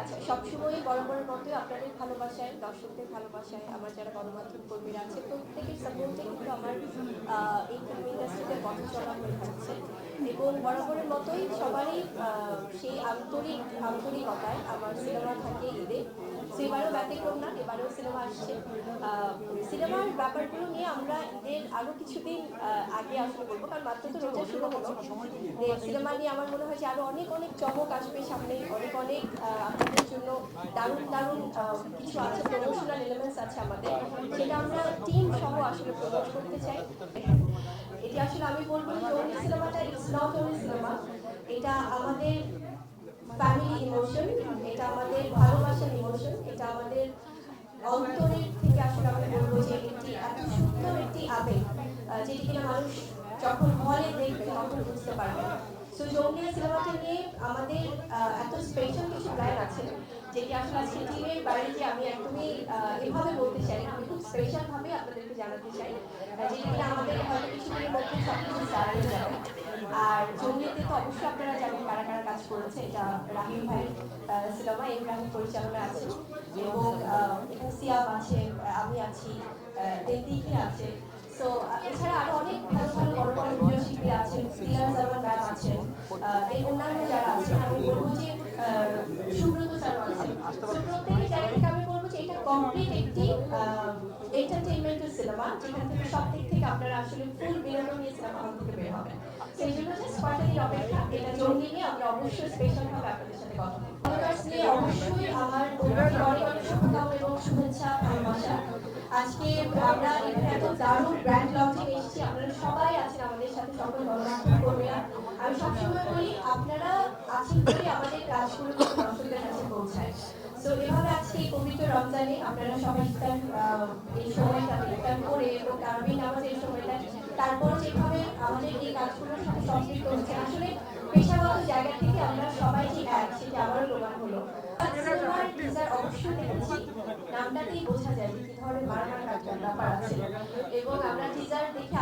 আচ্ছা সবসময়ই বড় মতোই আপনাদের ভালোবাসায়, দর্শকদের ভালোবাসায় আমার যারা গণমাধ্যম কর্মীরা আছে, প্রত্যেকের সাপোর্টে কিন্তু আমার এই ফিল্ম ইন্ডাস্ট্রিতে পথ চলা হয়ে থাকছে এবং বরাবরের মতোই সবারই সেই আন্তরিক, আন্তরিকতায় আমার সিনেমা থাকে ঈদে। না, এবারেও সিনেমা আসছে। সিনেমার ব্যাপারগুলো নিয়ে আমরা ঈদের আরও কিছুদিন আগে আসলে বলব, কারণ মাত্র তো রোজা শুরু হলো। সিনেমা নিয়ে আমার মনে হয় যে আরও অনেক অনেক চমক আসবে সামনে, অনেক অনেক আপনাদের জন্য দারুণ দারুণ কিছু আছে প্রমোশনাল এলিমেন্টস আছে আমাদের। সেটা আমরা টিম সহ আসলে প্রমোট করতে চাই। এটি আসলে আমি বলব যে সিনেমাটা ইটস নট সিনেমা এটা আমাদের ফ্যামিলি ইমোশন এটা আমাদের ভালোবাসার ইমোশন এটা আমাদের অন্তরের থেকে আসলে আমি বলব যে একটি এত সুন্দর একটি আবেগ যেটি কিনা মানুষ যখন হলে দেখবে তখন বুঝতে পারবে। সো জঙ্গলিয়া সিনেমাটা নিয়ে আমাদের এত স্পেশাল কিছু প্ল্যান আছে, যেটি আসলে আজকে টিমের বাড়িতে আমি একদমই এভাবে বলতে চাই আমি খুব স্পেশাল ভাবে আপনাদেরকে জানাতে চাই যেটি কিনা আমাদের হয়তো কিছুদিনের মধ্যে সব কিছু দাঁড়িয়ে যাবে। আর জঙ্গলিতে তো অবশ্যই আপনারা জানেন কারা কারা কাজ করেছে, এটা রাহিম ভাই সিনেমা এম রাহিম পরিচালনা আছে এবং সিয়াব আছে, আমি আছি দেদিকে আছে। সো এছাড়া আরও অনেক আছেন যারা আছেন, আমি বলব যে আমি যে কমপ্লিট একটি সিনেমা যেখান থেকে সব দিক থেকে আপনারা আসলে ফুল বিনোদন নিয়ে সিনেমা থেকে অবশ্যই স্পেশাল ভাবে আপনাদের সাথে কথা বলব অবশ্যই আমার অনেক অনেক শুভকামনা এবং শুভেচ্ছা, ভালোবাসা। আজকে আমরা এখানে এত দারুণ ব্র্যান্ড লঞ্চিং এসেছি, আপনারা সবাই আছেন আমাদের সাথে, সকল গণমাধ্যম কর্মীরা আমি সবসময় বলি, আপনারা আছেন বলে আমাদের কাজগুলো দর্শকদের কাছে পৌঁছায়। তো এভাবে আজকে পবিত্র রমজানে আপনারা সবাই ইফতার এই সময়টা ইফতার করে এবং তারাবি নামাজ এই সময়টা, তারপর যেভাবে আমাদের এই কাজগুলোর সাথে সম্পৃক্ত হচ্ছে, আসলে পেশাগত জায়গা থেকে আমরা সবাই যে এক সেটা আবারও প্রমাণ হলো।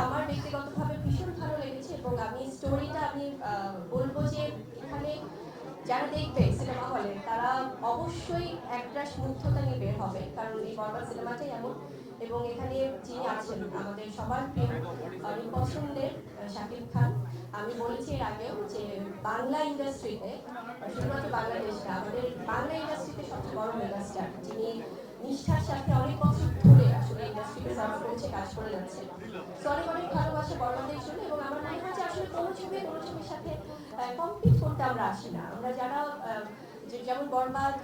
আমার ব্যক্তিগতভাবে ভীষণ ভালো লেগেছে এবং আমি স্টোরিটা আমি বলব যে এখানে যারা দেখবে সিনেমা হলে, তারা অবশ্যই একটা মুগ্ধতা নিয়ে বের হবে। কারণ এই বরবাদ সিনেমাটাই এমন। এবং এখানে যিনি আছেন, আমাদের সবার প্রিয় অনেক পছন্দের শাকিব খান, আমি বলেছি এর আগেও যে বাংলা ইন্ডাস্ট্রিতে শুধুমাত্র বাংলাদেশ না, আমাদের বাংলা ইন্ডাস্ট্রিতে সবচেয়ে বড় মেগাস্টার, যিনি নিষ্ঠার সাথে অনেক বছর ধরে আসলে ইন্ডাস্ট্রিকে সার্ভ করেছে কাজ করে যাচ্ছে তো অনেক অনেক ভালোবাসা বড়দের জন্য এবং আমার মনে হয় যে ছবির সাথে কম্পিট করতে আমরা আসি না। আমরা যারা যেমন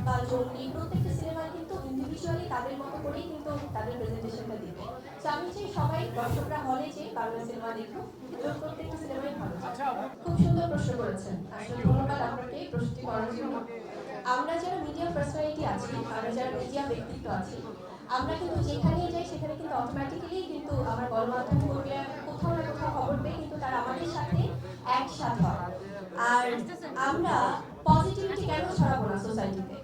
বা জঙ্গলি প্রত্যেকটা কিন্তু ইন্ডিভিজুয়ালি তাদের মতো করেই কিন্তু তাদের প্রেজেন্টেশনটা দিবে। তো আমি চাই সবাই দর্শকরা হলে যে বাংলা সিনেমা দেখুক এবং প্রত্যেকটা সিনেমাই ভালো খুব সুন্দর প্রশ্ন করেছেন। আসলে ধন্যবাদ আপনাকে এই প্রশ্নটি করার জন্য। আমরা যারা মিডিয়া পার্সোনালিটি আছি আমরা যারা মিডিয়া ব্যক্তিত্ব আছি আমরা কিন্তু যেখানে যাই সেখানে কিন্তু অটোমেটিক্যালি কিন্তু আমার গণমাধ্যম কর্মীরা কোথাও না কোথাও খবর পেয়ে কিন্তু তারা আমাদের সাথে একসাথ। হয় আর আমরা পজিটিভিটি কেন ছড়াবো না সোসাইটিতে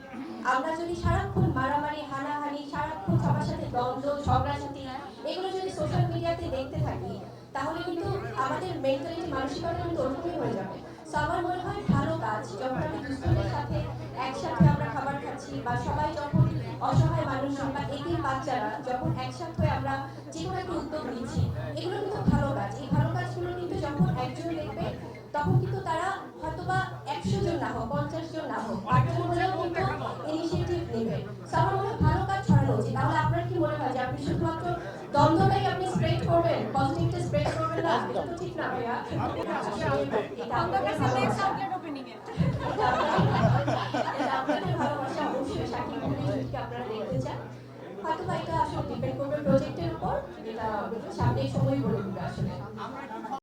আমরা যদি সারাক্ষণ মারামারি, হানাহানি, সারাক্ষণ সবার সাথে দ্বন্দ্ব ঝগড়াঝাটি এগুলো যদি সোশ্যাল মিডিয়াতে দেখতে থাকি, তাহলে কিন্তু আমাদের মেন্টালিটি মানসিকতা কিন্তু ওরকমই হয়ে যাবে। তো আমার মনে হয় ভালো কাজ যখন আমি দুস্থদের সাথে একসাথে আমরা খাবার খাচ্ছি বা সবাই যখন অসহায় মানুষজন বা এতিম বাচ্চারা, যখন একসাথে আমরা যে কোনো একটা উদ্যোগ হয়তো এটা আসলে ডিপেন্ড প্রজেক্টের উপর সামনে সময় বলে দিবে আসলে